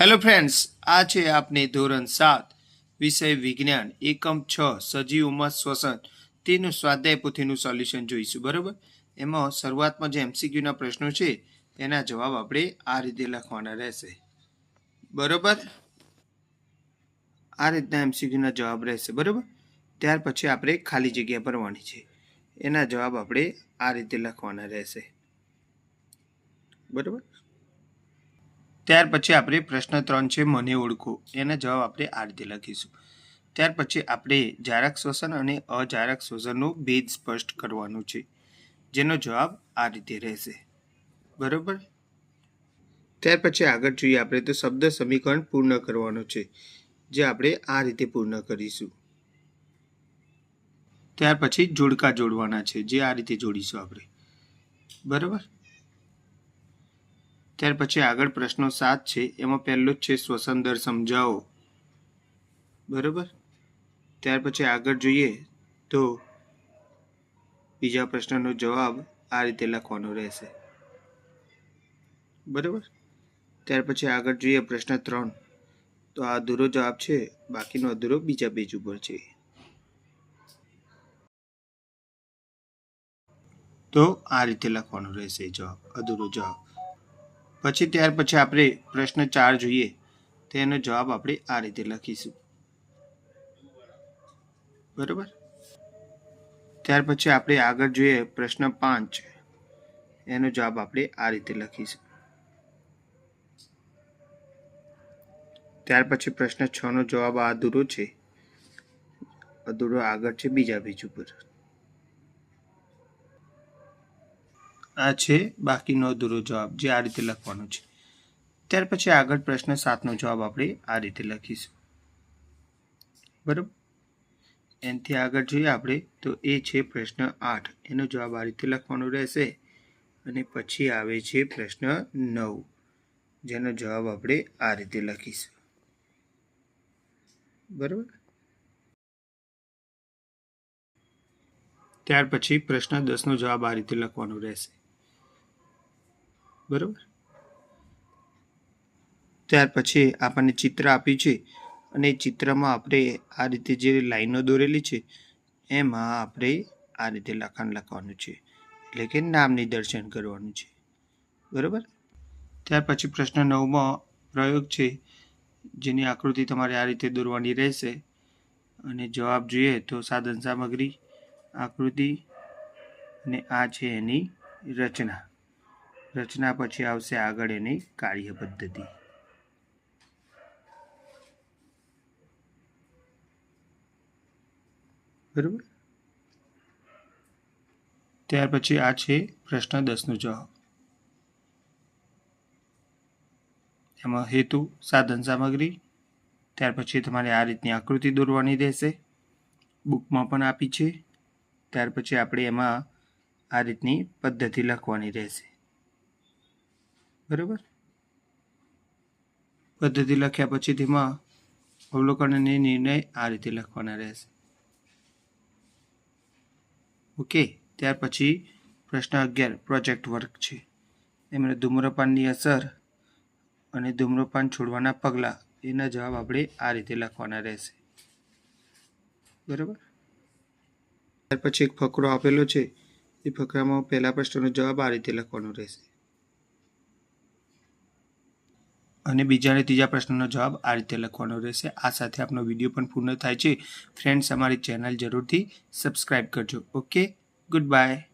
Hello friends આ છે આપને ધોરણ સાત, વિષય વિજ્ઞાન, એકમ છ સજીવોમાં શ્વસન. તેનું સ્વાધ્યાય પોથીનું સોલ્યુશન જોઈશું, બરાબર? એમાં શરૂઆતમાં જે એમસીક્યુના પ્રશ્નો છે, એના જવાબ આપણે આ રીતે લખવાના રહેશે. બરોબર? આ રીતના એમસીક્યુના જવાબ રહેશે, બરોબર? ત્યાર પછી આપણે ખાલી જગ્યા ભરવાની છે. એના જવાબ આપણે આ રીતે લખવાના રહેશે. બરોબર? ત્યાર પછી આપણે પ્રશ્ન ત્રણ છે, મને ઓળખો. એના જવાબ આપણે આ રીતે લખીશું. ત્યાર પછી આપણે જારક શ્વસન અને અજારક શ્વસનનો ભેદ સ્પષ્ટ કરવાનો છે, જેનો જવાબ આ રીતે રહેશે. બરોબર? ત્યાર પછી આગળ જોઈએ આપણે તો શબ્દ સમીકરણ પૂર્ણ કરવાનો છે, જે આપણે આ રીતે પૂર્ણ કરીશું. ત્યાર પછી જોડકા જોડવાના છે, જે આ રીતે જોડીશું આપણે. બરોબર? ત્યાર પછી આગળ પ્રશ્નો સાત છે, એમાં પહેલો જ છે શ્વસન દર સમજાવો. બરોબર? ત્યાર પછી આગળ જોઈએ તો બીજા પ્રશ્નનો જવાબ આ રીતે લખવાનો રહેશે. બરોબર? ત્યાર પછી આગળ જોઈએ પ્રશ્ન ત્રણ. તો આ અધૂરો જવાબ છે, બાકીનો અધૂરો બીજા પેજ ઉપર છે. તો આ રીતે લખવાનો રહેશે જવાબ, અધૂરો જવાબ. પછી ત્યાર પછી આપણે પ્રશ્ન ચાર જોઈએ. તેનો જવાબ આપણે આ રીતે લખીશું. બરોબર? ત્યાર પછી આપણે આગળ જોઈએ પ્રશ્ન પાંચ. એનો જવાબ આપણે આ રીતે લખીશું. ત્યાર પછી પ્રશ્ન છ નો જવાબ અધૂરો છે. અધૂરો આગળ છે, બીજા પેજ ઉપર. આ છે, બાકીનો અધૂરો જવાબ જે આ રીતે લખવાનો છે. ત્યાર પછી આગળ પ્રશ્ન સાતનો જવાબ આપણે આ રીતે લખીશું. બરાબર? એનાથી આગળ જોઈએ આપણે, તો એ છે પ્રશ્ન આઠ. એનો જવાબ આ રીતે લખવાનો રહેશે અને પછી આવે છે પ્રશ્ન નવ, જેનો જવાબ આપણે આ રીતે લખીશું. બરાબર? ત્યાર પછી પ્રશ્ન દસનો જવાબ આ રીતે લખવાનો રહેશે. બરોબર? ત્યાર પછી આપણને ચિત્ર આપ્યું છે અને ચિત્રમાં આપણે આ રીતે જે લાઈનો દોરેલી છે, એમાં આપણે આ રીતે લખાણ લખવાનું છે. એટલે કે નામ નિદર્શન કરવાનું છે. બરાબર? ત્યાર પછી પ્રશ્ન નવમાં પ્રયોગ છે, જેની આકૃતિ તમારે આ રીતે દોરવાની રહેશે. અને જવાબ જોઈએ તો સાધન સામગ્રી, આકૃતિ અને આ છે એની રચના. રચના પછી આવશે આગળ એની કાર્ય પદ્ધતિ. બરોબર? ત્યાર પછી આ છે પ્રશ્ન દસનો જવાબ. એમાં હેતુ, સાધન સામગ્રી, ત્યાર પછી તમારે આ રીતની આકૃતિ દોરવાની રહેશે. બુકમાં પણ આપી છે. ત્યાર પછી આપણે એમાં આ રીતની પદ્ધતિ લખવાની રહેશે. બરોબર? પદ્ધતિ લખ્યા પછી તેમાં અવલોકન નિર્ણય આ રીતે લખવાના રહેશે. ઓકે, ત્યાર પછી પ્રશ્ન અગિયાર, પ્રોજેક્ટ વર્ક છે. એમને ધૂમ્રપાનની અસર અને ધૂમ્રપાન છોડવાના પગલાં, એના જવાબ આપણે આ રીતે લખવાના રહેશે. બરાબર? ત્યાર પછી એક ફકરો આપેલો છે. એ ફકરામાં પહેલા પ્રશ્નનો જવાબ આ રીતે લખવાનો રહેશે. અને બીજા અને ત્રીજા પ્રશ્નનો જવાબ આ રીતે લખવાનો રહેશે. આ સાથે આપનો વીડિયો પણ પૂર્ણ થાય છે. ફ્રેન્ડ્સ અમારી ચેનલ જરૂરથી સબસ્ક્રાઈબ કરજો. Okay good bye